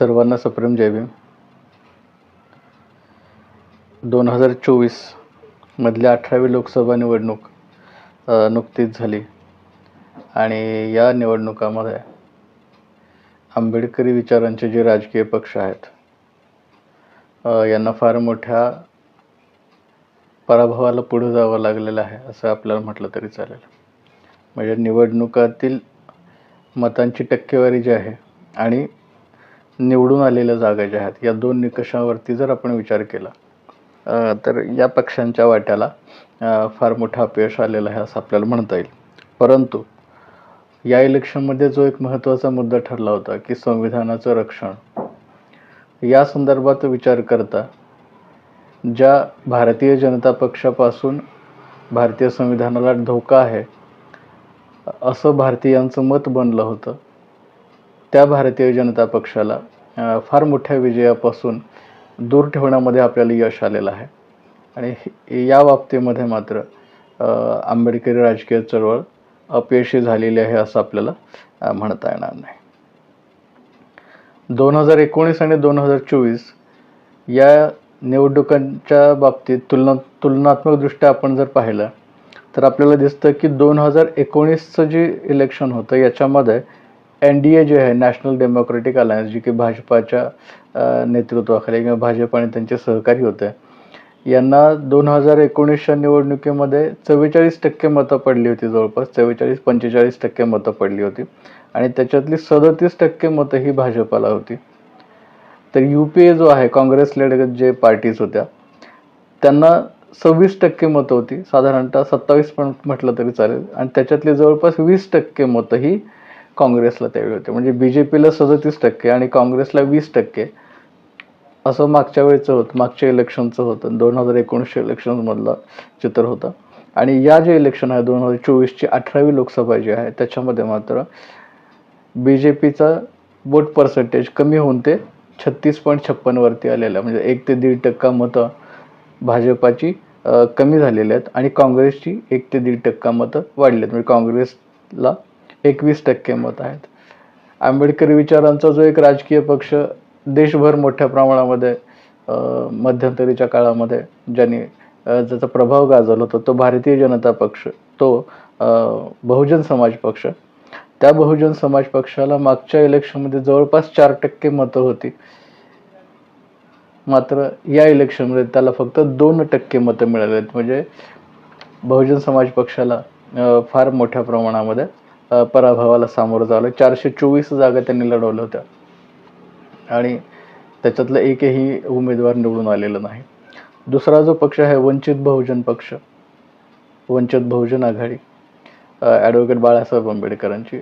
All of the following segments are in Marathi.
सर्वांना सप्रेम जय भीम. दोन हजार चोवीसमधल्या अठरावी लोकसभा निवडणूक नुकतीच झाली. आणि या निवडणुकामध्ये आंबेडकरी विचारांचे जे राजकीय पक्ष आहेत यांना फार मोठ्या पराभवाला पुढे जावं लागलेलं आहे असं आपल्याला म्हटलं तरी चालेल. म्हणजे निवडणुकातील मतांची टक्केवारी जी आहे आणि निवडून आलेल्या जागा ज्या आहेत. या दोन निकषावरती जर आपण विचार केला तर या पक्षांच्या वाट्याला फार मोठं अपयश आलेलं आहे असं आपल्याला म्हणता येईल. परंतु या इलेक्शनमध्ये जो एक महत्त्वाचा मुद्दा ठरला होता की संविधानाचं रक्षण या संदर्भात विचार करता ज्या भारतीय जनता पक्षापासून भारतीय संविधानाला धोका आहे असं भारतीयांचं मत बनलं होतं. त्या भारतीय जनता पक्षाला फार मोठ्या विजयापासून दूर ठेवण्यामध्ये आपल्याला यश आलेलं आहे. आणि या बाबतीमध्ये मात्र आंबेडकरी राजकीय चळवळ अपयशी झालेली आहे असं आपल्याला म्हणता येणार नाही. दोन हजार एकोणीस आणि दोन हजार चोवीस या निवडणुकांच्या बाबतीत तुलना तुलनात्मकदृष्ट्या आपण जर पाहिलं तर आपल्याला दिसतं की दोन हजार एकोणीसचं जे इलेक्शन होतं याच्यामध्ये एन डी ए जे आहे नॅशनल डेमोक्रेटिक अलायन्स जी की भाजपाच्या नेतृत्वाखाली किंवा भाजप आणि त्यांचे सहकारी होते यांना दोन हजार एकोणीसच्या निवडणुकीमध्ये चव्वेचाळीस टक्के मतं पडली होती जवळपास चव्वेचाळीस पंचेचाळीस टक्के मतं पडली होती आणि त्याच्यातली सदतीस टक्के मतं ही भाजपाला होती. तर यू पी ए जो आहे काँग्रेस लेड जे पार्टीज होत्या त्यांना सव्वीस टक्के मतं होती साधारणतः सत्तावीस पण म्हटलं तरी चालेल आणि त्याच्यातली जवळपास वीस टक्के मतं ही काँग्रेसला त्यावेळी होते. म्हणजे बी जे पीला सदतीस टक्के आणि काँग्रेसला वीस टक्के. असं मागच्या वेळेचं होतं. मागच्या इलेक्शनचं होतं. दोन हजार एकोणीसच्या इलेक्शनमधलं चित्र होतं. आणि या जे इलेक्शन आहे दोन हजार चोवीसची अठरावी लोकसभा जी आहे त्याच्यामध्ये मात्र बी जे पीचा वोट पर्सेंटेज कमी होऊन ते छत्तीस पॉईंट छप्पनवरती आलेलं आहे. म्हणजे एक ते दीड टक्का मतं भाजपाची कमी झालेली आहेत आणि काँग्रेसची एक ते दीड टक्का मतं वाढली आहेत. म्हणजे काँग्रेसला एकवीस टक्के मतं आहेत. आंबेडकरी विचारांचा जो एक राजकीय पक्ष देशभर मोठ्या प्रमाणामध्ये मध्यंतरीच्या काळामध्ये ज्यांनी ज्याचा प्रभाव गाजवला होता तो भारतीय जनता पक्ष तो बहुजन समाज पक्ष. त्या बहुजन समाज पक्षाला मागच्या इलेक्शनमध्ये जवळपास चार टक्के मतं होती. मात्र या इलेक्शनमध्ये त्याला फक्त दोन टक्के मतं मिळाली आहेत. म्हणजे बहुजन समाज पक्षाला फार मोठ्या प्रमाणामध्ये. पराभवाला सामोरं जावं. लागलं. चारशे चोवीस जागा त्यांनी लढवल्या होत्या. आणि त्याच्यातलं एकही उमेदवार निवडून आलेला नाही. दुसरा जो पक्ष आहे वंचित बहुजन पक्ष. वंचित बहुजन आघाडी. ॲडव्होकेट बाळासाहेब आंबेडकरांची.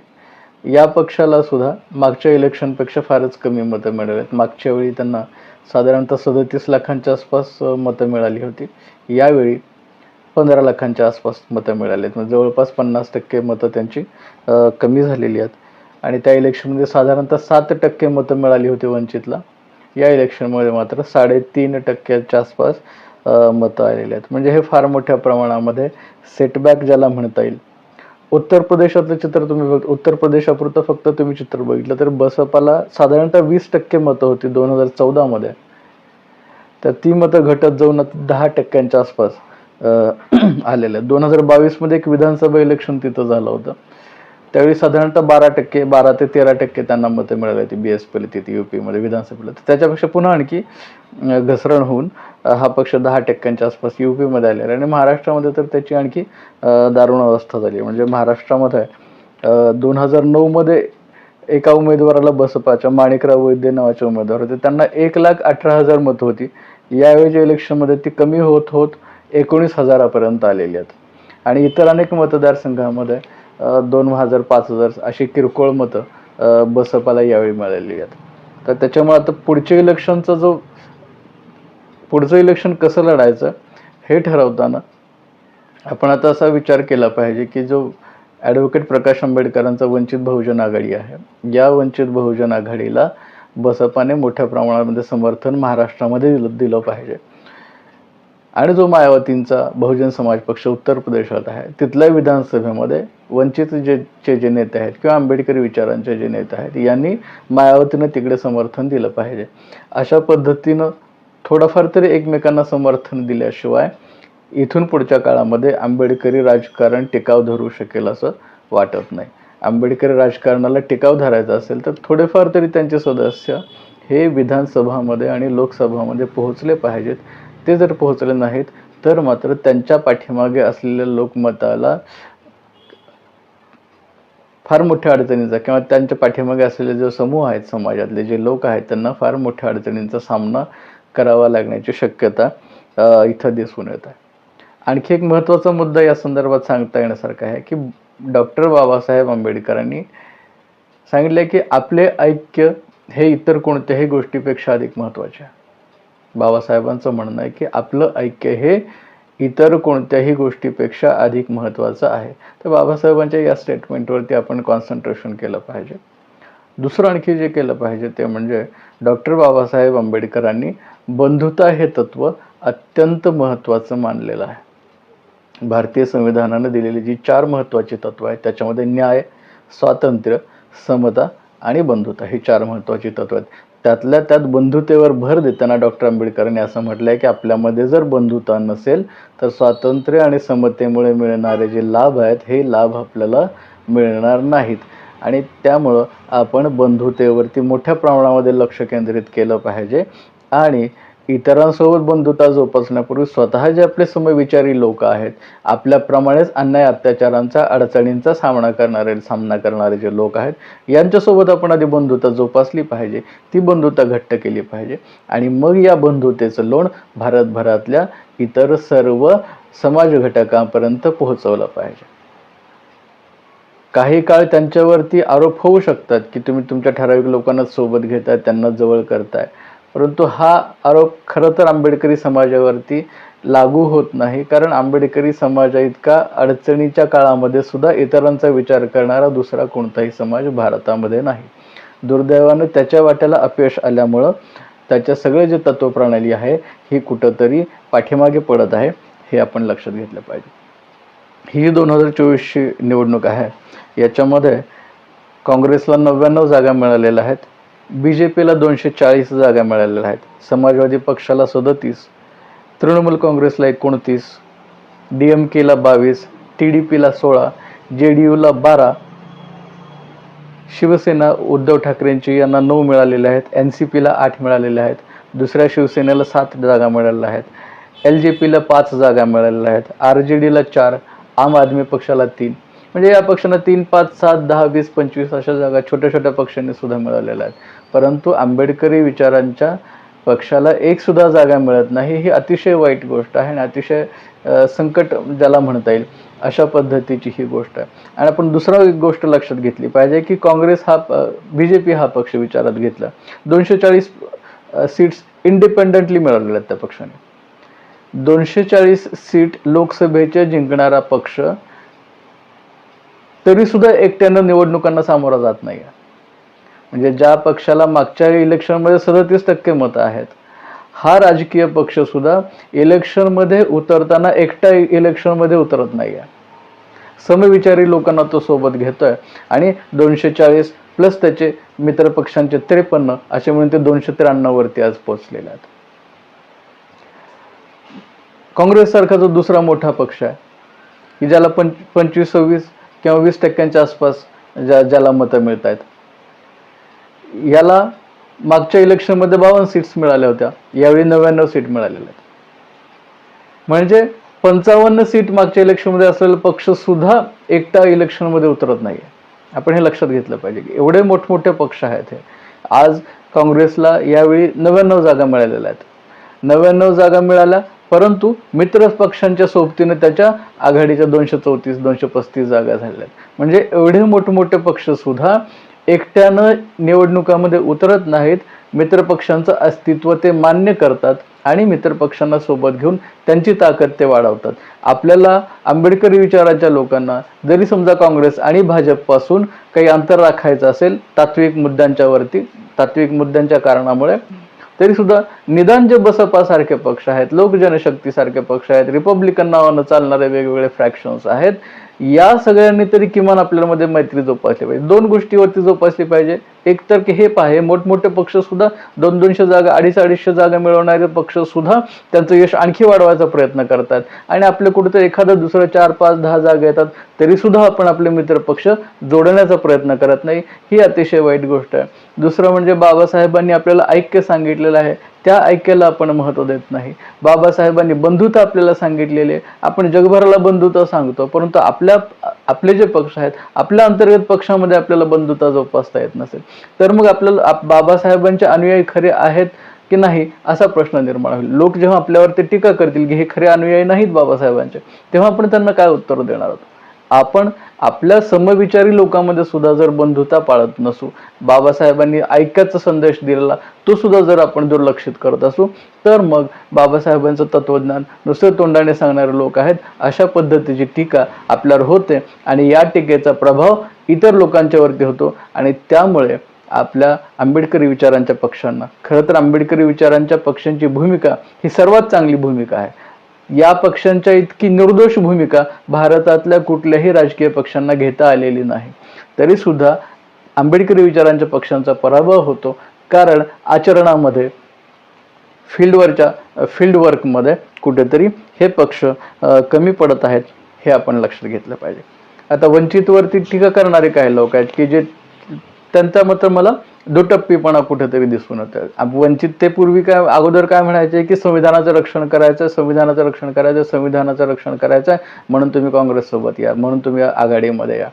या पक्षाला सुद्धा मागच्या इलेक्शनपेक्षा फारच कमी मतं मिळाली आहेत मागच्या वेळी त्यांना साधारणतः सदतीस लाखांच्या आसपास मतं मिळाली होती. यावेळी पंधरा लाखांच्या आसपास मतं मिळाली आहेत. म्हणजे जवळपास पन्नास टक्के मतं त्यांची कमी झालेली आहेत. आणि त्या इलेक्शनमध्ये साधारणतः सात टक्के मतं मिळाली होती वंचितला. या इलेक्शनमध्ये मात्र साडेतीन टक्क्याच्या आसपास मतं आलेली आहेत. म्हणजे हे फार मोठ्या प्रमाणामध्ये सेटबॅक ज्याला म्हणता येईल. उत्तर प्रदेशातलं चित्र तुम्ही बघ उत्तर प्रदेशापुरतं फक्त तुम्ही चित्र बघितलं तर बसपाला साधारणतः वीस टक्के मतं होती दोन हजार चौदामध्ये. तर ती मतं घटत जाऊन आता दहा टक्क्यांच्या आसपास. आलेलं आहे दोन हजार बावीसमध्ये एक विधानसभा इलेक्शन तिथं झालं होतं. त्यावेळी साधारणतः बारा टक्के बारा ते तेरा टक्के त्यांना मतं मिळाली होती बी एस पीला तिथे यू पीमध्ये विधानसभेला. तर त्याच्यापेक्षा पुन्हा आणखी घसरण होऊन हा पक्ष दहा टक्क्यांच्या आसपास यू पीमध्ये आलेला आहे. आणि महाराष्ट्रामध्ये तर त्याची आणखी दारुण अवस्था झाली म्हणजे महाराष्ट्रामध्ये दोन हजार नऊमध्ये एका उमेदवाराला बसपाच्या माणिकराव वैद्य नावाचे उमेदवार होते. त्यांना एक लाख अठरा हजार मतं होती. यावेळीच्या इलेक्शनमध्ये ती कमी होत होत एकोणीस हजारापर्यंत आलेली आहेत. आणि इतर अनेक मतदारसंघामध्ये दोन हजार पाच हजार अशी किरकोळ मतं बसपाला यावेळी मिळालेली आहेत. तर त्याच्यामुळे आता पुढच्या इलेक्शनचा जो पुढचं इलेक्शन कसं लढायचं हे ठरवताना आपण आता असा विचार केला पाहिजे की जो ॲडव्होकेट प्रकाश आंबेडकरांचा वंचित बहुजन आघाडी आहे या वंचित बहुजन आघाडीला बसपाने मोठ्या प्रमाणामध्ये समर्थन महाराष्ट्रामध्ये दिलं दिलं पाहिजे. आणि जो मायावतींचा बहुजन समाज पक्ष उत्तर प्रदेशात आहे तिथल्या विधानसभेमध्ये वंचित जे चे जे नेते आहेत किंवा आंबेडकरी विचारांचे जे नेते आहेत यांनी मायावतीनं तिकडे समर्थन दिलं पाहिजे. अशा पद्धतीनं थोडंफार तरी एकमेकांना समर्थन दिल्याशिवाय इथून पुढच्या काळामध्ये आंबेडकरी राजकारण टिकाव धरू शकेल असं वाटत नाही. आंबेडकरी राजकारणाला टिकाव धरायचा असेल तर थोडेफार तरी त्यांचे सदस्य हे विधानसभामध्ये आणि लोकसभामध्ये पोहोचले पाहिजेत. ते जर पोहोचले नाहीत तर मात्र त्यांच्या पाठीमागे असलेल्या लोकमताला फार मोठ्या अडचणींचा किंवा त्यांच्या पाठीमागे असलेले जे समूह आहेत समाजातले जे लोक आहेत त्यांना फार मोठ्या अडचणींचा सामना करावा लागण्याची शक्यता इथं दिसून येत आहे. आणखी एक महत्त्वाचा मुद्दा या संदर्भात सांगता येण्यासारखा आहे की डॉक्टर बाबासाहेब आंबेडकरांनी सांगितले की आपले ऐक्य हे इतर कोणत्याही गोष्टीपेक्षा अधिक महत्त्वाचे आहे. बाबासाहेबांचं म्हणणं आहे की आपलं ऐक्य हे इतर कोणत्याही गोष्टीपेक्षा अधिक महत्त्वाचं आहे. तर बाबासाहेबांच्या या स्टेटमेंटवरती आपण कॉन्सन्ट्रेशन केलं पाहिजे. दुसरं आणखी जे केलं पाहिजे ते म्हणजे डॉक्टर बाबासाहेब आंबेडकरांनी बंधुता हे तत्व अत्यंत महत्त्वाचं मानलेलं आहे. भारतीय संविधानानं दिलेली जी चार महत्त्वाची तत्व आहेत त्याच्यामध्ये न्याय स्वातंत्र्य समता आणि बंधुता ही चार महत्त्वाची तत्व आहेत. त्यातल्या त्यात बंधुतेवर भर देताना डॉक्टर आंबेडकरांनी असं म्हटलं आहे की आपल्यामध्ये जर बंधुता नसेल तर स्वातंत्र्य आणि समतेमुळे मिळणारे जे लाभ आहेत हे लाभ आपल्याला मिळणार नाहीत. आणि त्यामुळं आपण बंधुतेवरती मोठ्या प्रमाणामध्ये लक्ष केंद्रित केलं पाहिजे. आणि इतरांसोबत बंधुता जोपासण्यापूर्वी स्वतः जे आपले समविचारी लोक आहेत आपल्याप्रमाणेच अन्याय अत्याचारांचा अडचणींचा सामना करणारे सामना करणारे जे लोक आहेत यांच्यासोबत आपण आधी बंधुता जोपासली पाहिजे ती बंधुता घट्ट केली पाहिजे. आणि मग या बंधुतेचं लोण भारतभरातल्या इतर सर्व समाज घटकांपर्यंत पोहोचवलं पाहिजे. काही काळ त्यांच्यावरती आरोप होऊ शकतात की तुम्ही तुमच्या ठराविक लोकांना सोबत घेताय त्यांना जवळ करताय. परंतु हा आरोप खरं तर आंबेडकरी समाजावरती लागू होत नाही कारण आंबेडकरी समाजा इतका अडचणीच्या काळामध्ये सुद्धा इतरांचा विचार करणारा दुसरा कोणताही समाज भारतामध्ये नाही. दुर्दैवानं त्याच्या वाट्याला अपयश आल्यामुळं त्याच्या सगळे जे तत्वप्रणाली आहे ही कुठंतरी पाठीमागे पडत आहे हे आपण लक्षात घेतलं पाहिजे. ही दोन हजार चोवीसची निवडणूक आहे. याच्यामध्ये काँग्रेसला नव्याण्णव जागा मिळालेल्या आहेत. बी जे पीला दोनशे चाळीस जागा मिळालेल्या आहेत. समाजवादी पक्षाला सदतीस तृणमूल काँग्रेसला एकोणतीस डी एम केला बावीस टी डी पीला सोळा जे डी यूला बारा शिवसेना उद्धव ठाकरेंची यांना नऊ मिळालेले आहेत. एन सी पीला आठ मिळालेल्या आहेत. दुसऱ्या शिवसेनेला सात जागा मिळालेल्या आहेत. एल जे पीला पाच जागा मिळालेल्या आहेत. आर जे डीला चार आम आदमी पक्षाला तीन. म्हणजे या पक्षांना तीन पाच सात दहा वीस पंचवीस अशा जागा छोट्या छोट्या पक्षांनी सुद्धा मिळालेल्या आहेत. परंतु आंबेडकरी विचारांच्या पक्षाला एक सुद्धा जागा मिळत नाही. ही अतिशय वाईट गोष्ट आहे आणि अतिशय संकट ज्याला म्हणता येईल अशा पद्धतीची ही गोष्ट आहे. आणि आपण दुसरा एक गोष्ट लक्षात घेतली पाहिजे की काँग्रेस हा बी जे पी हा पक्ष विचारात घेतला. दोनशे चाळीस सीट्स इंडिपेंडंटली मिळालेल्या त्या पक्षाने. दोनशे चाळीस सीट लोकसभेचे जिंकणारा पक्ष तरी सुद्धा एकट्यानं निवडणुकांना सामोरा जात नाही म्हणजे ज्या पक्षाला मागच्या इलेक्शनमध्ये सदतीस टक्के मतं आहेत हा राजकीय पक्ष सुद्धा इलेक्शनमध्ये उतरताना एकटा इलेक्शनमध्ये उतरत नाही आहे समविचारी लोकांना तो सोबत घेतोय आणि दोनशे चाळीस प्लस त्याचे मित्र पक्षांचे त्रेपन्न असे म्हणून ते दोनशे त्र्याण्णव वरती आज पोहोचलेले आहेत. काँग्रेससारखा जो दुसरा मोठा पक्ष आहे की ज्याला पंच पंचवीस सव्वीस किंवा वीस टक्क्यांच्या आसपास ज्या ज्याला मतं मिळत आहेत याला मागच्या इलेक्शनमध्ये बावन्न सीट्स मिळाल्या होत्या. यावेळी नव्याण्णव सीट मिळालेल्या आहेत. म्हणजे पंचावन्न सीट मागच्या इलेक्शनमध्ये असलेला पक्ष सुद्धा एकटा इलेक्शनमध्ये उतरत नाही आपण हे लक्षात घेतलं पाहिजे की एवढे मोठमोठे पक्ष आहेत हे. आज काँग्रेसला यावेळी नव्याण्णव जागा मिळालेल्या आहेत. नव्याण्णव जागा मिळाल्या परंतु मित्र पक्षांच्या सोबतीने त्याच्या आघाडीच्या दोनशे चौतीस दोनशे पस्तीस जागा झालेल्या आहेत. म्हणजे एवढे मोठमोठे पक्ष सुद्धा एकट्यानं निवडणुकामध्ये उतरत नाहीत. मित्र पक्षांचं अस्तित्व ते मान्य करतात आणि मित्रपक्षांना सोबत घेऊन त्यांची ताकद ते वाढवतात. आपल्याला आंबेडकरी विचाराच्या लोकांना जरी समजा काँग्रेस आणि भाजपपासून काही अंतर राखायचं असेल तात्विक मुद्द्यांच्या वरती तात्विक मुद्द्यांच्या कारणामुळे तरी सुद्धा निदान जे बसपा सारखे पक्ष आहेत लोक जनशक्ती सारखे पक्ष आहेत रिपब्लिकन नावानं चालणारे वेगवेगळे फ्रॅक्शन्स आहेत या सगळ्यांनी तरी किमान आपल्यामध्ये मैत्री जोपासली पाहिजे. दोन गोष्टीवरती जोपासली पाहिजे. एक तर की हे पाहे मोठमोठे पक्ष सुद्धा दोन दोनशे जागा अडीच अडीचशे जागा मिळवणारे पक्ष सुद्धा त्यांचं यश आणखी वाढवायचा प्रयत्न करतात. आणि आपले कुठेतरी एखादं दुसरं चार पाच दहा जागा येतात. तरी सुद्धा आपण आपले मित्र पक्ष जोडण्याचा प्रयत्न करत नाही. ही अतिशय वाईट गोष्ट आहे. दुसरं म्हणजे बाबासाहेबांनी आपल्याला ऐक्य सांगितलेलं आहे. त्या ऐक्याला आपण महत्त्व देत नाही. बाबासाहेबांनी बंधुता आपल्याला सांगितलेली आहे. आपण जगभराला बंधुता सांगतो परंतु आपल्या आपले जे पक्ष आहेत आपल्या अंतर्गत पक्षामध्ये आपल्याला बंधुता जोपासता येत नसेल. तर मग आपल्याला आप- बाबासाहेबांचे अनुयायी खरे आहेत की नाही असा प्रश्न निर्माण होईल. लोक जेव्हा आपल्यावरती टीका करतील की हे खरे अनुयायी नाहीत बाबासाहेबांचे तेव्हा आपण त्यांना काय उत्तर देणार आहोत? आपण आपल्या समविचारी लोकांमध्ये सुद्धा जर बंधुता पाळत नसू बाबासाहेबांनी ऐक्याचा संदेश दिलेला तो सुद्धा जर आपण दुर्लक्षित करत असू तर मग बाबासाहेबांचं तत्वज्ञान नुसतं तोंडाने सांगणारे लोक आहेत अशा पद्धतीची टीका आपल्यावर होते आणि या टीकेचा प्रभाव इतर लोकांच्यावरती होतो आणि त्यामुळे आपल्या आंबेडकरी विचारांच्या पक्षांना खरं तर आंबेडकरी विचारांच्या पक्षांची भूमिका ही सर्वात चांगली भूमिका आहे. या पक्षांच्या इतकी निर्दोष भूमिका भारतातल्या कुठल्याही राजकीय पक्षांना घेता आलेली नाही. तरी सुद्धा आंबेडकरी विचारांच्या पक्षांचा पराभव होतो. कारण आचरणामध्ये फील्डवरच्या फील्ड वर्कमध्ये कुठेतरी हे पक्ष कमी पडत आहेत हे आपण लक्षात घेतलं पाहिजे. आता वंचितवरती टीका करणारे काही लोक आहेत की जे त्यांचा मात्र मला दुटप्पीपणा कुठेतरी दिसून येतं वंचित ते पूर्वी काय अगोदर काय म्हणायचे की संविधानाचं रक्षण करायचं संविधानाचं रक्षण करायचं संविधानाचं रक्षण करायचं म्हणून तुम्ही काँग्रेस सोबत या म्हणून तुम्ही आघाडीमध्ये या.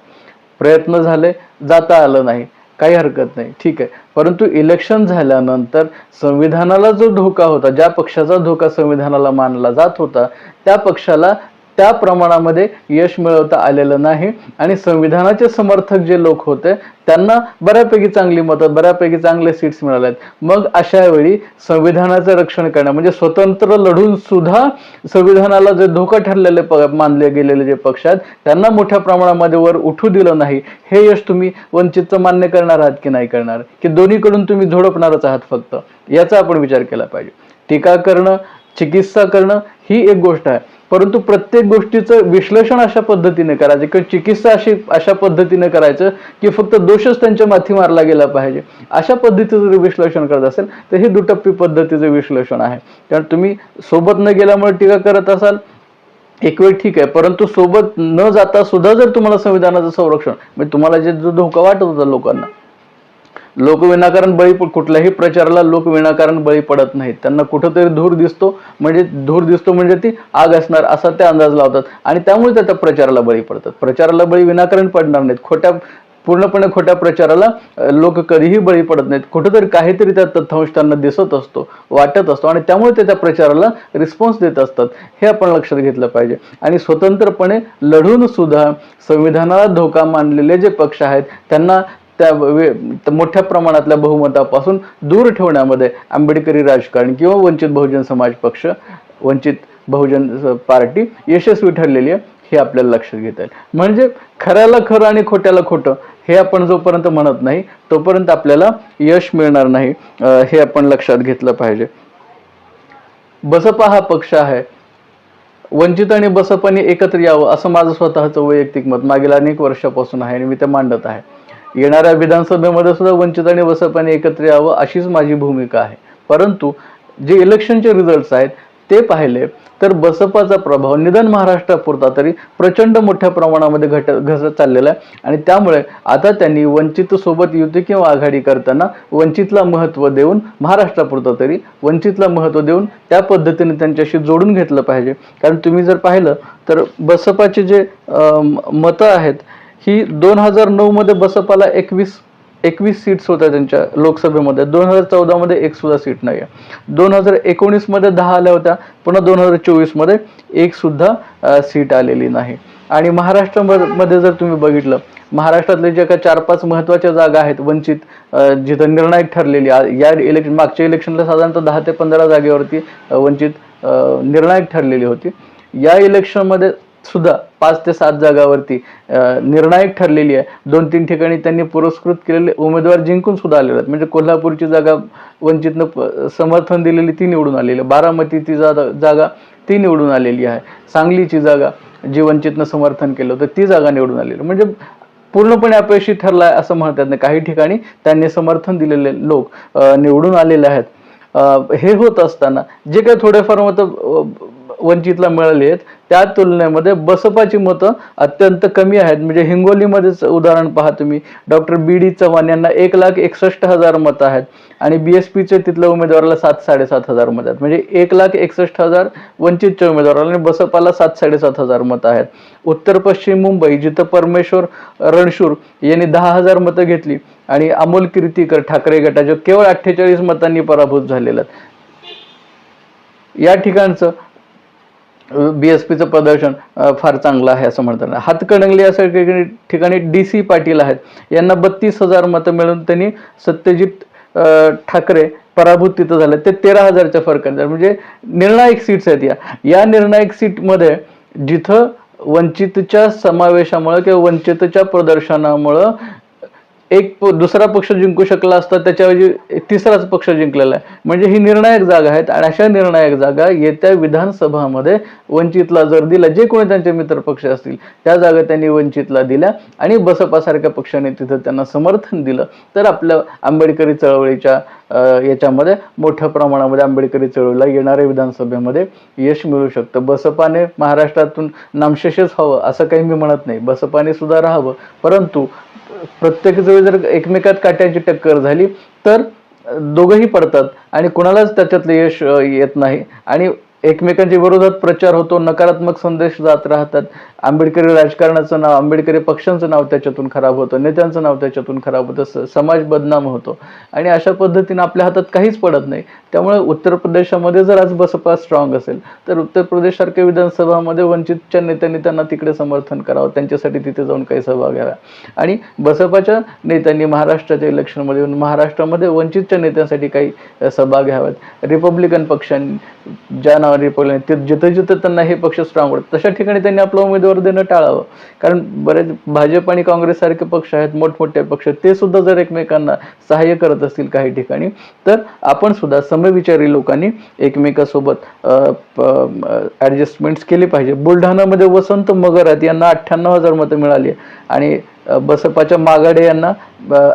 प्रयत्न झाले जाता आलं नाही काही हरकत नाही ठीक आहे. परंतु इलेक्शन झाल्यानंतर संविधानाला जो धोका होता ज्या पक्षाचा धोका संविधानाला मानला जात होता त्या पक्षाला त्या प्रमाणामध्ये यश मिळवता आलेलं नाही. आणि संविधानाचे समर्थक जे लोक होते त्यांना बऱ्यापैकी चांगली मतं बऱ्यापैकी चांगले सीट्स मिळाले आहेत मग अशा वेळी संविधानाचं रक्षण करणं म्हणजे स्वतंत्र लढून सुद्धा संविधानाला जे धोका ठरलेले प मानले गेलेले जे पक्ष आहेत त्यांना मोठ्या प्रमाणामध्ये वर उठू दिलं नाही. हे यश तुम्ही वंचितचं मान्य करणार आहात की नाही करणार? की दोन्हीकडून तुम्ही झोडपणारच आहात फक्त? याचा आपण विचार केला पाहिजे. टीका करणं चिकित्सा करणं ही एक गोष्ट आहे. परंतु प्रत्येक गोष्टीचं विश्लेषण अशा पद्धतीने करायचं किंवा चिकित्सा अशी अशा पद्धतीने करायचं की फक्त दोषच त्यांच्या माथी मारला गेला पाहिजे. अशा पद्धतीचं जर विश्लेषण करत असेल तर हे दुटप्पी पद्धतीचं विश्लेषण आहे. कारण तुम्ही सोबत न गेल्यामुळे टीका करत असाल एक वेळ ठीक आहे परंतु सोबत न जाता सुद्धा जर तुम्हाला संविधानाचं संरक्षण म्हणजे तुम्हाला जे जो धोका वाटत होता लोकांना लोकविनाकारण बळी कुठल्याही प्रचाराला लोकविनाकारण बळी पडत नाहीत. त्यांना कुठंतरी धूर दिसतो म्हणजे धूर दिसतो म्हणजे ती आग असणार असा ते अंदाज लावतात. आणि त्यामुळे त्या त्या प्रचाराला बळी पडतात. प्रचाराला बळी विनाकारण पडणार नाहीत. खोट्या पूर्णपणे खोट्या प्रचाराला लोक कधीही बळी पडत नाहीत. कुठंतरी काहीतरी त्या तथ्यांश त्यांना दिसत असतो वाटत असतो आणि त्यामुळे ते त्या प्रचाराला रिस्पॉन्स देत असतात. हे आपण लक्षात घेतलं पाहिजे. आणि स्वतंत्रपणे लढून सुद्धा संविधानाला धोका मानलेले जे पक्ष आहेत त्यांना त्या वे- मोठ्या प्रमाणातल्या बहुमतापासून दूर ठेवण्यामध्ये आंबेडकरी राजकारण किंवा वंचित बहुजन समाज पक्ष वंचित बहुजन पार्टी यशस्वी ठरलेली आहे हे आपल्याला लक्षात घेता येईल. म्हणजे खऱ्याला खरं आणि खोट्याला खोटं हे आपण जोपर्यंत म्हणत नाही तोपर्यंत आपल्याला यश मिळणार नाही हे आपण लक्षात घेतलं पाहिजे. बसपा हा पक्ष आहे. वंचित आणि बसपाने एकत्र यावं असं माझं स्वतःचं वैयक्तिक मत मागील अनेक वर्षापासून आहे आणि मी ते मांडत आहे. येणाऱ्या विधानसभेमध्ये सुद्धा वंचित आणि बसपाने एकत्र यावं अशीच माझी भूमिका आहे. परंतु जे इलेक्शनचे रिझल्ट्स आहेत ते पाहिले तर बसपाचा प्रभाव निदान महाराष्ट्रापुरता तरी प्रचंड मोठ्या प्रमाणामध्ये घट घसत चाललेला आहे. आणि त्यामुळे आता त्यांनी वंचित सोबत युती किंवा आघाडी करताना वंचितला महत्त्व देऊन महाराष्ट्रापुरता तरी वंचितला महत्त्व देऊन त्या पद्धतीने त्यांच्याशी जोडून घेतलं पाहिजे. कारण तुम्ही जर पाहिलं तर बसपाचे जे मतं आहेत ही दोन हजार नऊमध्ये बसपाला एकवीस एकवीस सीट्स होत्या त्यांच्या लोकसभेमध्ये. दोन हजार चौदामध्ये एक सुद्धा सीट नाही आहे दोन हजार एकोणीसमध्ये दहा आल्या होत्या. पुन्हा दोन हजार चोवीसमध्ये एक सुद्धा सीट आलेली नाही. आणि महाराष्ट्रामध्ये जर तुम्ही बघितलं महाराष्ट्रातले जे काही चार पाच महत्त्वाच्या जागा आहेत वंचित जिथं निर्णायक ठरलेली या इलेक्शन मागच्या इलेक्शनला साधारणतः दहा ते पंधरा जागेवरती वंचित निर्णायक ठरलेली होती. या इलेक्शनमध्ये सुद्धा पाच ते सात जागावरती निर्णायक ठरलेली आहे. दोन तीन ठिकाणी त्यांनी पुरस्कृत केलेले उमेदवार जिंकून सुद्धा आलेले आहेत. म्हणजे कोल्हापूरची जागा वंचितनं समर्थन दिलेली ती निवडून आलेली आहे. बारामतीची जागा जागा ती निवडून आलेली आहे. सांगलीची जागा जी वंचितनं समर्थन केलं होतं ती जागा निवडून आलेली म्हणजे पूर्णपणे अपयशी ठरलाय असं म्हणतात नाही. काही ठिकाणी त्यांनी समर्थन दिलेले लोक निवडून आलेले आहेत. हे होत असताना जे काही थोडेफार मत वंचितला मिळाली आहेत त्या तुलनेमध्ये बसपाची मतं अत्यंत कमी आहेत. म्हणजे हिंगोलीमध्येच उदाहरण पहा तुम्ही. डॉक्टर बी डी चव्हाण यांना एक लाख एकसष्ट हजार मतं आहेत आणि बी एस पीचे तिथल्या उमेदवाराला सात साडेसात हजार मतं आहेत. म्हणजे एक लाख एकसष्ट हजार वंचितच्या उमेदवाराला आणि बसपाला सात साडेसात हजार मतं आहेत. उत्तर पश्चिम मुंबई जिथं परमेश्वर रणशूर यांनी दहा हजार मतं घेतली आणि अमोल कीर्तीकर ठाकरे गटाचे केवळ अठ्ठेचाळीस मतांनी पराभूत झालेला या ठिकाणचं बी एस पीचं प्रदर्शन फार चांगलं आहे असं म्हणतात. हातकणंगले काही ठिकाणी डी सी पाटील आहेत. यांना बत्तीस हजार मतं मिळून त्यांनी सत्यजित ठाकरे पराभूत तिथं झाले. ते तेरा हजारच्या फरकाने म्हणजे निर्णायक सीट्स आहेत या. या निर्णायक सीटमध्ये जिथं वंचितच्या समावेशामुळं किंवा वंचितच्या प्रदर्शनामुळं एक दुसरा पक्ष जिंकू शकला असता त्याच्याऐवजी तिसराच पक्ष जिंकलेला आहे. म्हणजे ही निर्णायक जागा आहेत आणि अशा निर्णायक जागा येत्या विधानसभामध्ये वंचितला जर दिला जे कोणी त्यांचे मित्र पक्ष असतील त्या जागा त्यांनी वंचितला दिल्या आणि बसपासारख्या पक्षाने तिथं त्यांना समर्थन दिलं. तर आपल्या आंबेडकरी चळवळीच्या याच्यामध्ये मोठ्या प्रमाणामध्ये आंबेडकरी चळवळीला येणाऱ्या विधानसभेमध्ये यश मिळू शकतं. बसपाने महाराष्ट्रातून नामशेषच हवं असं काही मी म्हणत नाही. बसपाने सुद्धा राहावं. परंतु प्रत्येकजवळ जर एकमेकात काट्यांची टक्कर झाली तर दोघंही पडतात आणि कुणालाच त्याच्यातलं यश येत नाही. आणि एकमेकांच्या विरोधात प्रचार होतो नकारात्मक संदेश जात राहतात. आंबेडकरी राजकारणाचं नाव आंबेडकरी पक्षांचं नाव त्याच्यातून खराब होतं नेत्यांचं नाव त्याच्यातून खराब होतं स- समाज बदनाम होतो. आणि अशा पद्धतीने आपल्या हातात काहीच पडत नाही. त्यामुळे उत्तर प्रदेशामध्ये जर आज बसपा स्ट्रॉंग असेल तर उत्तर प्रदेशसारख्या विधानसभामध्ये वंचितच्या नेत्यांनी त्यांना तिकडे समर्थन करावं त्यांच्यासाठी तिथे जाऊन काही सभा घ्याव्या. आणि बसपाच्या नेत्यांनी महाराष्ट्राच्या इलेक्शनमध्ये येऊन महाराष्ट्रामध्ये वंचितच्या नेत्यांसाठी काही सभा घ्याव्यात. रिपब्लिकन पक्षांनी ज्या नाव रिपब्लिकन ते जिथं जिथं त्यांना हे पक्ष स्ट्रॉंग वाटत तशा ठिकाणी त्यांनी आपला उमेदवार देणं टाळावं. कारण बरेच भाजप आणि काँग्रेस सारखे पक्ष आहेत मोठमोठे पक्ष ते सुद्धा जर एकमेकांना सहाय्य करत असतील काही ठिकाणी तर आपण सुद्धा समविचारी लोकांनी एकमेकासोबत ॲडजस्टमेंट्स केली पाहिजे. बुलढाणामध्ये वसंत मगर यांना अठ्ठ्याण्णव हजार मतं मिळाली आणि बसपाच्या मागाडे यांना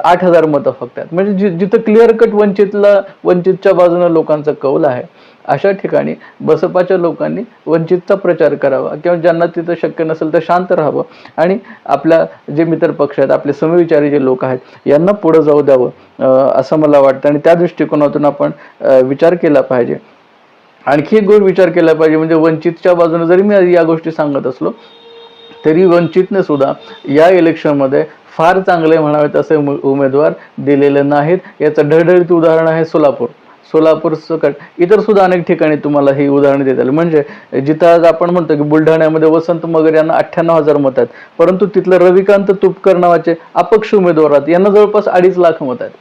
आठ हजार मतं फक्त आहेत. म्हणजे जिथं क्लिअर कट वंचितला वंचितच्या बाजूने लोकांचा कौल आहे अशा ठिकाणी बसपाच्या लोकांनी वंचितचा प्रचार करावा किंवा ज्यांना तिथं शक्य नसेल तर शांत राहावं. आणि आपल्या जे मित्र पक्ष आहेत आपले समविचारी जे लोक आहेत यांना पुढं जाऊ द्यावं असं मला वाटतं. आणि त्या दृष्टिकोनातून आपण विचार केला पाहिजे. आणखी एक गोष्ट विचार केला पाहिजे म्हणजे वंचितच्या बाजूने जरी मी या गोष्टी सांगत असलो तरी वंचितने सुद्धा या इलेक्शनमध्ये फार चांगले म्हणावेत असे उमे- उमेदवार दिलेले नाहीत. याचं ढळढळीत उदाहरण आहे सोलापूर. सोलापूर सकट इतर सुद्धा अनेक ठिकाणी तुम्हाला ही उदाहरण देता येईल म्हणजे जिथं आज आपण म्हणतो की बुलढाण्यामध्ये वसंत मगर यांना अठ्ठ्याण्णव हजार मत आहेत. परंतु तिथलं रविकांत तुपकर नावाचे अपक्ष उमेदवार आहेत. यांना जवळपास अडीच लाख मत आहेत.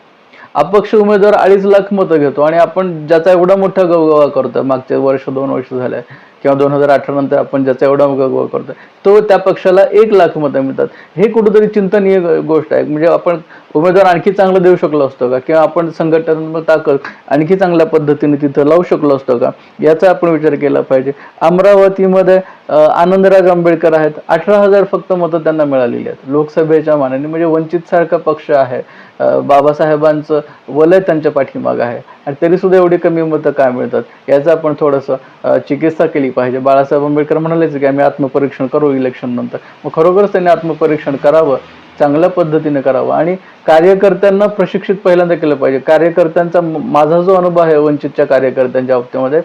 अपक्ष उमेदवार अडीच लाख मतं घेतो आणि आपण ज्याचा एवढा मोठा गवगवा करतो मागचे वर्ष दोन वर्ष झाले. किंवा दोन हजार अठरा नंतर आपण ज्याचा एवढा गोळ करतो तो त्या पक्षाला एक लाख मतं मिळतात. हे कुठेतरी चिंतनीय गोष्ट आहे. म्हणजे आपण उमेदवार आणखी चांगलं देऊ शकलो असतो का? किंवा आपण संघटनात्मक ताकद आणखी चांगल्या पद्धतीने तिथं लावू शकलो असतो का? याचा आपण विचार केला पाहिजे. अमरावतीमध्ये आनंदराज आंबेडकर आहेत. अठरा हजार फक्त मतं त्यांना मिळालेली आहेत. लोकसभेच्या मानाने म्हणजे वंचित सारखा पक्ष आहे. बाबासाहेबांचं वलय त्यांच्या पाठीमागं आहे. आणि तरी सुद्धा एवढी कमी मतं काय मिळतात? याचं आपण थोडंसं चिकित्सा केली पाहिजे. बाळासाहेब आंबेडकर म्हणालेच की आम्ही आत्मपरीक्षण करू इलेक्शन नंतर मग खरोखरच त्यांनी आत्मपरीक्षण करावं? चांगल्या पद्धतीने करावं. आणि कार्यकर्त्यांना प्रशिक्षित पहिल्यांदा केलं पाहिजे. कार्यकर्त्यांचा माझा जो अनुभव आहे वंचितच्या कार्यकर्त्यांच्या बाबतीमध्ये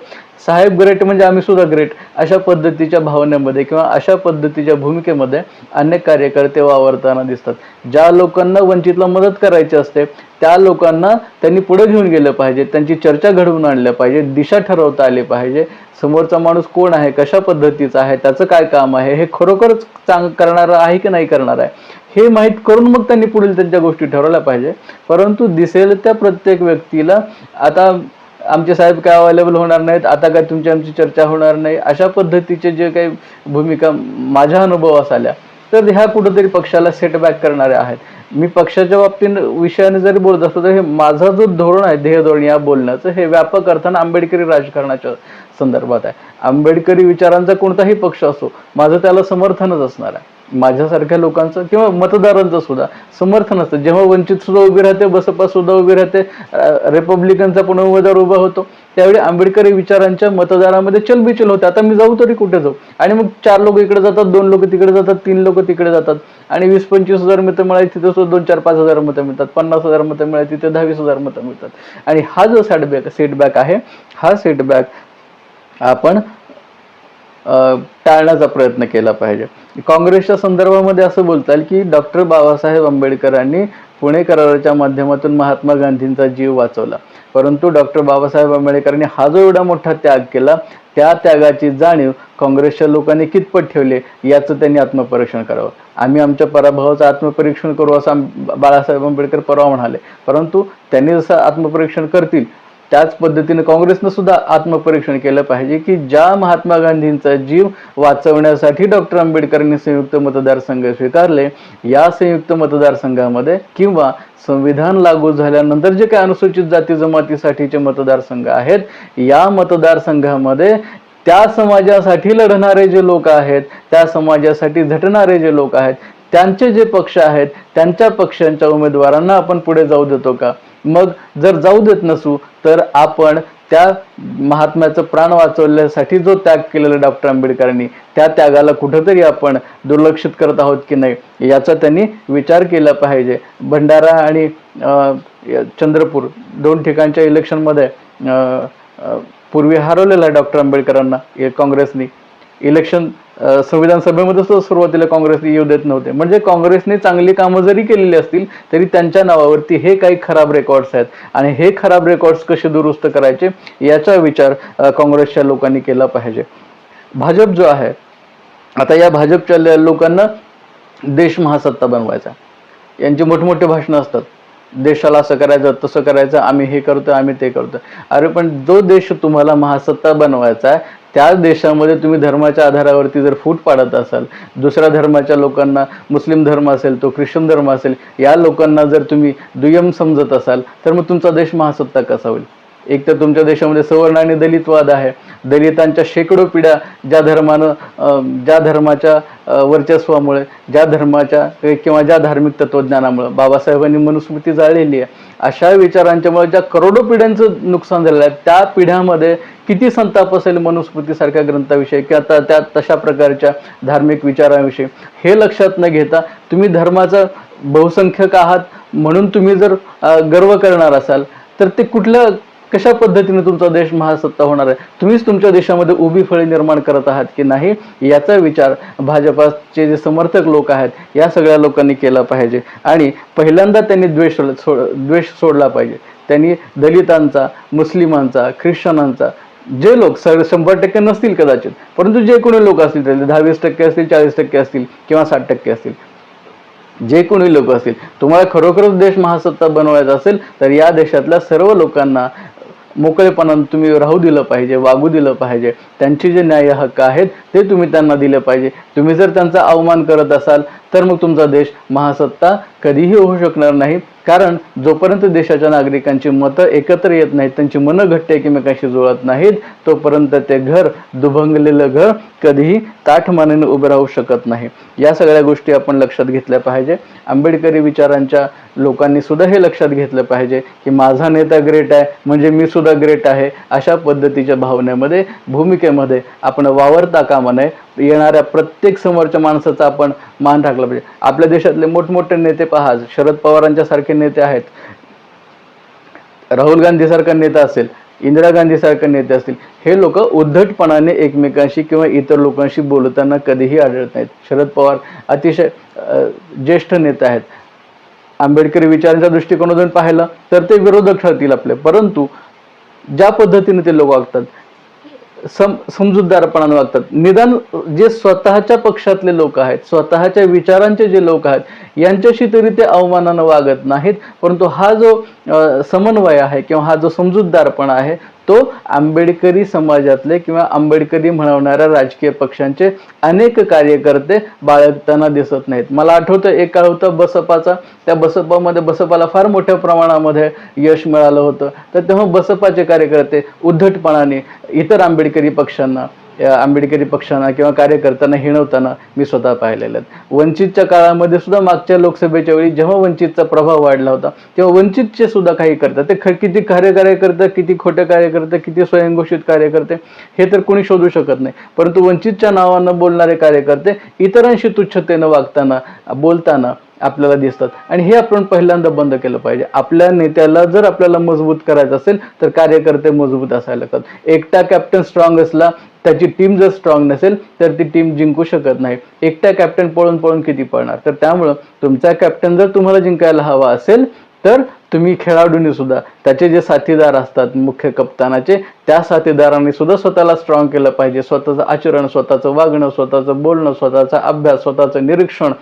साहेब ग्रेट म्हणजे आम्ही सुद्धा ग्रेट अशा पद्धतीच्या भावनेमध्ये किंवा अशा पद्धतीच्या भूमिकेमध्ये अनेक कार्यकर्ते वावरताना दिसतात. ज्या लोकांना वंचितला मदत करायची असते त्या लोकांना त्यांनी पुढे घेऊन गेलं पाहिजे. त्यांची चर्चा घडवून आणल्या पाहिजे. दिशा ठरवता आली पाहिजे. समोरचा माणूस कोण आहे कशा पद्धतीचा आहे त्याचं काय काम आहे हे खरोखरच चांग करणारं आहे की नाही करणार आहे? हे माहीत करून मग त्यांनी पुढील त्यांच्या गोष्टी ठरवल्या पाहिजे. परंतु दिसेल त्या प्रत्येक व्यक्तीला आता आमचे साहेब काय अवेलेबल होणार नाहीत आता काय तुमची आमची चर्चा होणार नाही अशा पद्धतीचे जे काही भूमिका माझ्या अनुभवास आल्या. तर ह्या कुठंतरी पक्षाला सेटबॅक करणाऱ्या आहेत. मी पक्षाच्या बाबतीत विषयाने जरी बोलत असतो तर हे माझा जो धोरण आहे ध्येय धोरण या बोलण्याचं हे व्यापक अर्थानं आंबेडकरी राजकारणाच्या संदर्भात आहे. आंबेडकरी विचारांचा कोणताही पक्ष असो माझं त्याला समर्थनच असणार आहे. माझ्यासारख्या लोकांचं किंवा मतदारांचं सुद्धा समर्थन असतं. जेव्हा वंचित सुद्धा उभी राहते बसपा सुद्धा उभी राहते रिपब्लिकनचा पण उमेदवार उभा होतो. त्यावेळी आंबेडकरी विचारांच्या मतदारामध्ये चलबिचल होते. आता मी जाऊ तरी कुठे जाऊ? आणि मग चार लोक इकडे जातात दोन लोक तिकडे जातात तीन लोक तिकडे जातात. आणि वीस पंचवीस हजार मतं मिळाली तिथे सुद्धा दोन चार पाच हजार मतं मिळतात. पन्नास हजार मतं मिळाली तिथे दहावीस हजार मतं मिळतात. आणि हा जो सेटबॅक सेटबॅक आहे हा सेटबॅक आपण टाळण्याचा प्रयत्न केला पाहिजे. काँग्रेसच्या संदर्भामध्ये असं बोलता येईल की डॉक्टर बाबासाहेब आंबेडकरांनी पुणे कराराच्या माध्यमातून महात्मा गांधींचा जीव वाचवला. परंतु डॉक्टर बाबासाहेब आंबेडकरांनी हा जो एवढा मोठा त्याग केला त्या त्यागाची जाणीव काँग्रेसच्या लोकांनी कितपत ठेवली याचं त्यांनी आत्मपरीक्षण करावं. आम्ही आमच्या पराभवाचं आत्मपरीक्षण करू असं बाळासाहेब आंबेडकर परवा म्हणाले. परंतु त्यांनी जसं आत्मपरीक्षण करतील त्याच पद्धतीने काँग्रेसनं सुद्धा आत्मपरीक्षण केलं पाहिजे की ज्या महात्मा गांधींचा जीव वाचवण्यासाठी डॉक्टर आंबेडकरांनी संयुक्त मतदारसंघ स्वीकारले या संयुक्त मतदारसंघामध्ये किंवा संविधान लागू झाल्यानंतर जे काही अनुसूचित जाती जमातीसाठीचे मतदारसंघ आहेत या मतदारसंघामध्ये त्या समाजासाठी लढणारे जे लोक आहेत त्या समाजासाठी झटणारे जे लोक आहेत त्यांचे जे पक्ष आहेत त्यांच्या पक्षांच्या उमेदवारांना आपण पुढे जाऊ देतो का? मग जर जाऊ देत नसू तर आपण त्या महात्म्याचं प्राण वाचवल्यासाठी जो त्याग केलेला डॉक्टर आंबेडकरांनी त्या त्यागाला कुठंतरी आपण दुर्लक्षित करत आहोत की नाही याचा त्यांनी विचार केला पाहिजे. भंडारा आणि चंद्रपूर दोन ठिकाणच्या इलेक्शनमध्ये पूर्वी हरवलेला आहे डॉक्टर आंबेडकरांना काँग्रेसनी. इलेक्शन संविधान सभेमध्ये सुद्धा सुरुवातीला काँग्रेसने येऊ देत नव्हते. म्हणजे काँग्रेसने चांगली कामं जरी केलेली असतील तरी त्यांच्या नावावरती हे काही खराब रेकॉर्ड्स आहेत. आणि हे खराब रेकॉर्ड्स कसे दुरुस्त करायचे याचा विचार काँग्रेसच्या लोकांनी केला पाहिजे. भाजप जो आहे आता या भाजपच्या लोकांना देश महासत्ता बनवायचा यांची मोठमोठे भाषणं असतात. देशाला असं करायचं तसं करायचं आम्ही हे करतो आम्ही ते करतो अरे पण जो देश तुम्हाला महासत्ता बनवायचा आहे त्याच देशामध्ये तुम्ही धर्माच्या आधारावरती जर फूट पाडत असाल दुसऱ्या धर्माच्या लोकांना मुस्लिम धर्म असेल तो ख्रिश्चन धर्म असेल या लोकांना जर तुम्ही दुय्यम समजत असाल तर मग तुमचा देश महासत्ता कसा होईल? एक तर तुमच्या देशामध्ये सवर्ण आणि दलितवाद आहे. दलितांच्या शेकडो पिढ्या ज्या धर्मानं ज्या धर्माच्या वर्चस्वामुळे ज्या धर्माच्या किंवा ज्या धार्मिक तत्वज्ञानामुळे बाबासाहेबांनी मनुस्मृती जाळलेली आहे. अशा विचारांच्यामुळे ज्या करोडो पिढ्यांचं नुकसान झालेलं आहे त्या पिढ्यामध्ये किती संताप असेल मनुस्मृतीसारख्या ग्रंथाविषयी किंवा त्या त्या तशा प्रकारच्या धार्मिक विचारांविषयी? हे लक्षात न घेता तुम्ही धर्माचा बहुसंख्यक आहात म्हणून तुम्ही जर गर्व करणार असाल तर ते कुठल्या कशा पद्धतीने तुमचा देश महासत्ता होणार आहे? तुम्हीच तुमच्या देशामध्ये उभी फळी निर्माण करत आहात की नाही? याचा विचार भाजपाचे जे समर्थक लोक आहेत या सगळ्या लोकांनी केला पाहिजे. आणि पहिल्यांदा त्यांनी द्वेष सोड द्वेष सोडला पाहिजे. त्यांनी दलितांचा मुस्लिमांचा ख्रिश्चनांचा जे लोक सर शंभर टक्के नसतील कदाचित परंतु जे कोणी लोक असतील त्यातले दहावीस टक्के असतील चाळीस टक्के असतील किंवा साठ टक्के असतील जे कोणी लोक असतील तुम्हाला खरोखरच देश महासत्ता बनवायचा असेल तर या देशातल्या सर्व लोकांना मोकळेपणानं तुम्ही राहू दिलं पाहिजे वागू दिलं पाहिजे. त्यांचे जे न्याय हक्क आहेत ते तुम्ही त्यांना दिले पाहिजे. तुम्ही जर त्यांचा अवमान करत असाल तर मग तुमचा देश महासत्ता कधीही होऊ शकणार नाही. कारण जोपर्यंत देशाच्या नागरिकांची मतं एकत्र येत नाहीत त्यांची मनं घट्ट एकमेकांशी जुळत नाहीत तोपर्यंत ते घर दुभंगलेलं घर कधीही ताठमानेने उभं राहू शकत नाही. या सगळ्या गोष्टी आपण लक्षात घेतल्या पाहिजे. आंबेडकरी विचारांच्या लोकांनी सुद्धा हे लक्षात घेतलं पाहिजे की माझा नेता ग्रेट आहे म्हणजे मी सुद्धा ग्रेट आहे अशा पद्धतीच्या भावनेमध्ये भूमिकेमध्ये आपण वावरता कामा नये. येणाऱ्या प्रत्येक समोरच्या माणसाचा आपण मान राखला पाहिजे. आपल्या देशातले मोठमोठे नेते पहा शरद पवारांच्या सारखे नेते आहेत. राहुल गांधी सारखा नेता असेल इंदिरा गांधी सारखे नेते असतील हे लोक उद्धटपणाने एकमेकांशी किंवा इतर लोकांशी बोलताना कधीही आढळत नाहीत. शरद पवार अतिशय ज्येष्ठ नेते आहेत. आंबेडकरी विचारांच्या दृष्टिकोनातून पाहिलं तर ते विरोधक ठरतील आपले. परंतु ज्या पद्धतीने ते लोक वागतात सम समजूतदारपणाने वागतात. निदान जे स्वतःच्या पक्षातले लोक आहेत स्वतःच्या विचारांचे जे लोक आहेत यांच्याशी तरी ते अवमानानं वागत नाहीत. परंतु हा जो समन्वय आहे किंवा हा जो समजूतदारपणा आहे तो आंबेडकरी समाजातले किंवा आंबेडकरी म्हणवणाऱ्या राजकीय पक्षांचे अनेक कार्यकर्ते बाळगताना दिसत नाहीत. मला आठवतं एक काळ होतं बसपाचा. त्या बसपामध्ये बसपाला फार मोठ्या प्रमाणामध्ये यश मिळालं होतं. तर तेव्हा बसपाचे कार्यकर्ते उद्धटपणाने इतर आंबेडकरी पक्षांना आंबेडकरी पक्षांना किंवा कार्यकर्त्यांना हिणवताना मी स्वतः पाहिलेले आहेत वंचितच्या काळामध्ये सुद्धा मागच्या लोकसभेच्या वेळी जेव्हा वंचितचा प्रभाव वाढला होता तेव्हा वंचितचे सुद्धा काही करतात. ते ख- किती खरे कार्यकर्ते किती खोटे कार्यकर्ते किती स्वयंघोषित कार्यकर्ते हे तर कोणी शोधू शकत नाही. परंतु वंचितच्या नावानं बोलणारे कार्यकर्ते इतरांशी तुच्छतेनं वागताना बोलताना आपल्याला दिसतात. आणि हे आपण पहिल्यांदा बंद केलं पाहिजे. आपल्या नेत्याला जर आपल्याला मजबूत करायचं असेल तर कार्यकर्ते मजबूत असायला लागतात. एकटा कॅप्टन स्ट्रॉंग असला त्याची टीम जर स्ट्रॉंग नसेल तर ती टीम जिंकू शकत नाही. एकटा कॅप्टन पळून पळून किती पळणार? तर त्यामुळं तुमचा कॅप्टन जर तुम्हाला जिंकायला हवा असेल तर तुम्ही खेळाडूंनी सुद्धा त्याचे जे साथीदार असतात मुख्य कप्तानाचे त्या साथीदारांनी सुद्धा स्वतःला स्ट्रॉंग केलं पाहिजे. स्वतःचं आचरण स्वतःचं वागणं स्वतःचं बोलणं स्वतःचा अभ्यास स्वतःचं निरीक्षण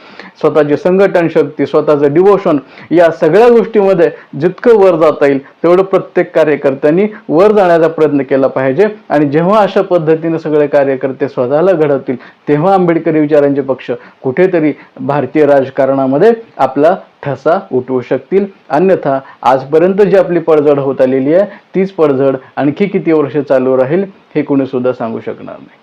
स्वतःची संघटन शक्ती स्वतःचं डिवोशन या सगळ्या गोष्टीमध्ये जितकं वर जाता येईल तेवढं प्रत्येक कार्यकर्त्यांनी वर जाण्याचा प्रयत्न केला पाहिजे. आणि जेव्हा अशा पद्धतीने सगळे कार्यकर्ते स्वतःला घडवतील तेव्हा आंबेडकरी विचारांचे पक्ष कुठेतरी भारतीय राजकारणामध्ये आपला ठसा उठवू शकतील. अन्यथा आजपर्यंत जी आपली पडझड होत आलेली आहे तीच पडझड आणखी किती वर्ष चालू राहील हे कोणी सुद्धा सांगू शकणार नाही.